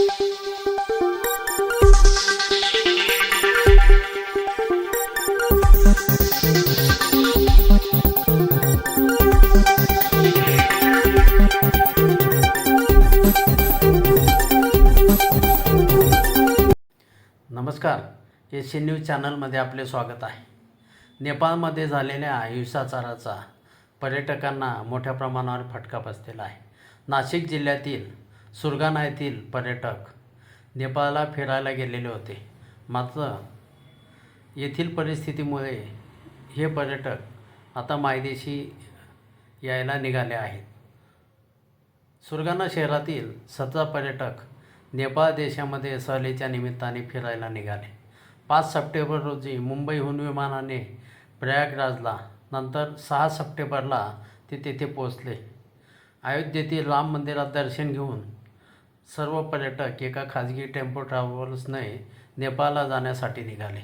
नमस्कार S news चॅनलमध्ये आपले स्वागत आहे. नेपाळमध्ये झालेल्या हिंसाचाराचा पर्यटकांना मोठ्या प्रमाणावर फटका बसलेला आहे. नाशिक जिल्ह्यातील सुरगाणा येथील पर्यटक नेपाळला फिरायला गेलेले होते. मात्र येथील परिस्थितीमुळे हे पर्यटक आता मायदेशी यायला निघाले आहेत. सुरगाणा शहरातील सतरा पर्यटक नेपाळ देशामध्ये सहलीच्या निमित्ताने फिरायला निघाले. पाच सप्टेंबर रोजी मुंबईहून विमानाने प्रयागराजला नंतर सहा सप्टेंबरला ते तेथे पोचले अयोध्येतील राम मंदिरात दर्शन घेऊन सर्व पर्यटक एका खाजगी टेम्पो ट्रॅव्हल्सने नेपाळला जाण्यासाठी निघाले.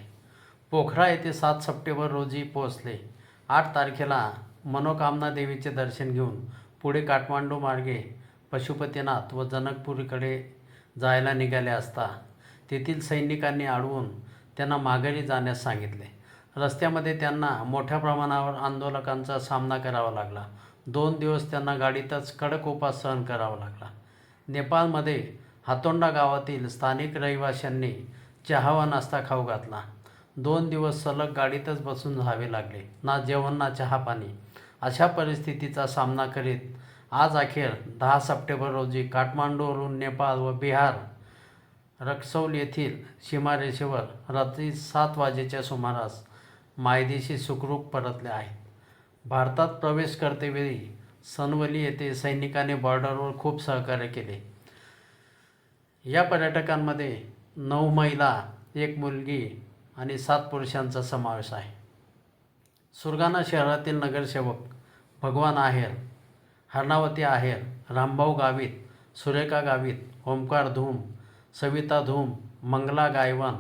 पोखरा येथे सात सप्टेंबर रोजी पोहोचले. आठ तारखेला मनोकामना देवीचे दर्शन घेऊन पुढे काठमांडू मार्गे पशुपतीनाथ व जनकपुरीकडे जायला निघाले असता तेथील सैनिकांनी अडवून त्यांना माघारी जाण्यास सांगितले. रस्त्यामध्ये त्यांना मोठ्या प्रमाणावर आंदोलकांचा सामना करावा लागला. दोन दिवस त्यांना गाडीतच कडक उपास सहन करावा लागला. नेपाळमध्ये हातोंडा गावातील स्थानिक रहिवाशांनी चहा व नाश्ता खाऊ घातला. दोन दिवस सलग गाडीतच बसून राहावे लागले. ना जेवण ना चहा पाणी. अशा परिस्थितीचा सामना करीत आज अखेर दहा सप्टेंबर रोजी काठमांडूवरून नेपाळ व बिहार रक्सौल येथील सीमारेषेवर रात्री सात वाजेच्या सुमारास मायदेशी सुखरूप परतले आहेत. भारतात प्रवेश करतेवेळी सनवली येथे सैनिकाने बॉर्डरवर खूप सहकार्य केले. या पर्यटकांमध्ये नऊ महिला एक मुलगी आणि सात पुरुषांचा समावेश आहे. सुरगाणा शहरातील नगरसेवक भगवान आहेर हरणावती आहेर रामभाऊ गावित सुरेखा गावित ओमकार धूम सविता धूम मंगला गायवान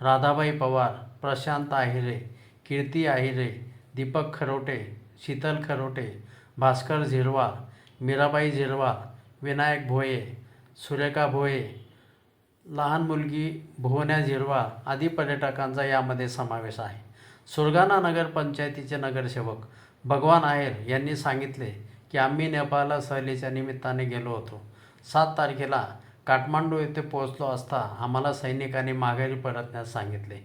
राधाबाई पवार प्रशांत आहिरे कीर्ती आहिरे दीपक खरोटे शीतल खरोटे भास्कर झिरवा मीराबाई झिरवा विनायक भोये सुरेखा भोये लहान मुलगी भुवन्या झिरवा आदी पर्यटकांचा यामध्ये समावेश आहे. सुरगाणा नगर पंचायतीचे नगरसेवक भगवान आहेर यांनी सांगितले की आम्ही नेपाळला सहलीच्या निमित्ताने गेलो होतो. सात तारखेला काठमांडू येथे पोहोचलो असता आम्हाला सैनिकांनी माघारी परतण्यास सांगितले.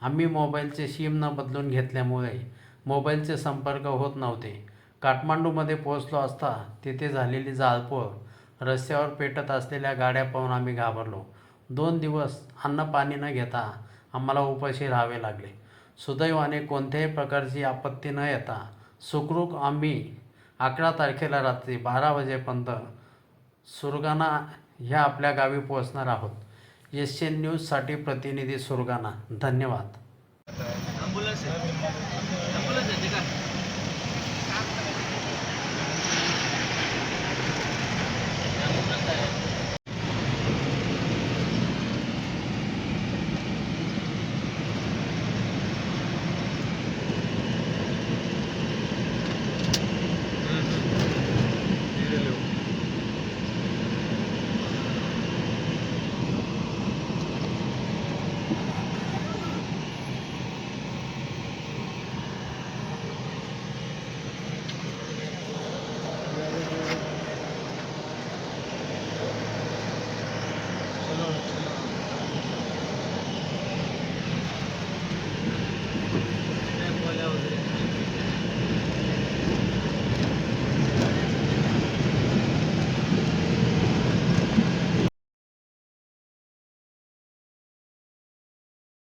आम्ही मोबाईलचे सिम न बदलून घेतल्यामुळे मोबाईलचे संपर्क होत नव्हते. काठमांडूमध्ये पोहोचलो असता तिथे झालेली जाळपोळ रस्त्यावर पेटत असलेल्या गाड्या पाहून आम्ही घाबरलो. दोन दिवस अन्न पाणी न घेता आम्हाला उपाशी राहावे लागले. सुदैवाने कोणत्याही प्रकारची आपत्ती न येता सुखरूप आम्ही अकरा तारखेला रात्री बारा वाजेपर्यंत सुरगाणा ह्या आपल्या गावी पोहोचणार आहोत. एस एन न्यूजसाठी प्रतिनिधी सुरगाणा. धन्यवाद. ॲम्ब्युलन्स